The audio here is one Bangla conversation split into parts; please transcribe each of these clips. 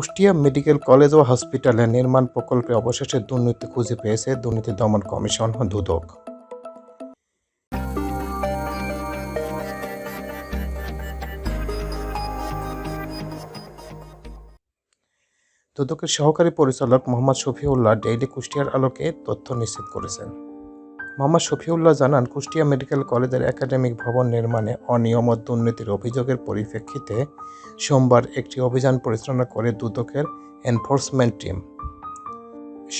কুষ্টিয়া মেডিকেল কলেজ ও হসপিটালে নির্মাণ প্রকল্পে অবশেষে দুর্নীতি খুঁজে পেয়েছে দুর্নীতি দমন কমিশন দুদক। দুদকের সহকারী পরিচালক মোহাম্মদ শফিউল্লাহ ডেইলি কুষ্টিয়ার আলোকে তথ্য নিশ্চিত করেছেন। মোহাম্মদ শফিউল্লাহ জানান, কুষ্টিয়া মেডিকেল কলেজের একাডেমিক ভবন নির্মাণে অনিয়ম ও দুর্নীতির অভিযোগের পরিপ্রেক্ষিতে সোমবার একটি অভিযান পরিচালনা করে দুদকের এনফোর্সমেন্ট টিম।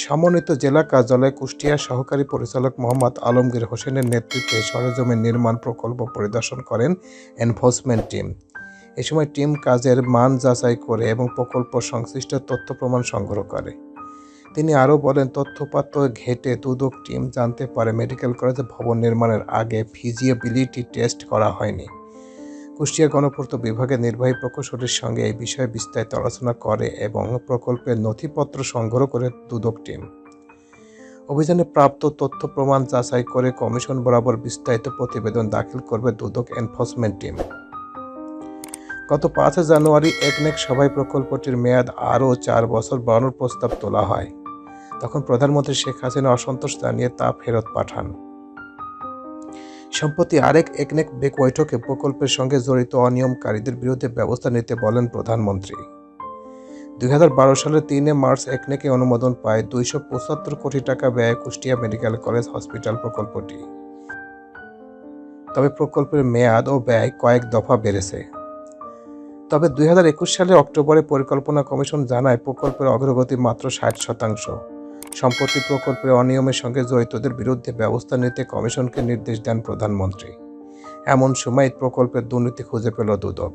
সমন্বিত জেলা কার্যালয়ে কুষ্টিয়া সহকারী পরিচালক মোহাম্মদ আলমগীর হোসেনের নেতৃত্বে সরেজমিন নির্মাণ প্রকল্প পরিদর্শন করেন এনফোর্সমেন্ট টিম। এ সময় টিম কাজের মান যাচাই করে এবং প্রকল্প সংশ্লিষ্ট তথ্য প্রমাণ সংগ্রহ করে। তিনি আরও বলেন তথ্যপাত্র ঘেটে দুদক টিম জানতে পারে মেডিকেল কলেজে ভবন নির্মাণের আগে ফিজিবিলিটি টেস্ট করা হয়নি। কুষ্টিয়া গণপূর্ত বিভাগের নির্বাহী প্রকৌশলীর সঙ্গে এই বিষয়ে বিস্তারিত আলোচনা করে এবং প্রকল্পের নথিপত্র সংগ্রহ করে দুদক টিম। অভিযানে প্রাপ্ত তথ্য প্রমাণ যাচাই করে কমিশন বরাবর বিস্তারিত প্রতিবেদন দাখিল করবে দুদক এনফোর্সমেন্ট টিম। গত পাঁচই জানুয়ারি একনেক সভায় প্রকল্পটির মেয়াদ আরও চার বছর বাড়ানোর প্রস্তাব তোলা হয়। তখন প্রধানমন্ত্রী শেখ হাসিনা অসন্তোষ জানিয়ে তা ফেরত পাঠান। সম্প্রতি আরেক একনেক বেক বৈঠকে প্রকল্পের সঙ্গে জড়িত অনিয়মকারীদের বিরুদ্ধে ব্যবস্থা নিতে বলেন প্রধানমন্ত্রী। দুই হাজার বারো সালের তিনে মার্চ একনেকে অনুমোদন পায় দুইশো পঁচাত্তর কোটি টাকা ব্যয়ে কুষ্টিয়া মেডিকেল কলেজ হসপিটাল প্রকল্পটি। তবে প্রকল্পের মেয়াদ ও ব্যয় কয়েক দফা বেড়েছে। তবে দুই সালের অক্টোবরে পরিকল্পনা কমিশন জানায় প্রকল্পের অগ্রগতি মাত্র ষাট শতাংশ। সম্পত্তি প্রকল্পে অনিয়মের সঙ্গে জড়িতদের বিরুদ্ধে ব্যবস্থা নিতে কমিশনকে নির্দেশ দেন প্রধানমন্ত্রী। এমন সময় প্রকল্পের দুর্নীতি খুঁজে পেল দুদক।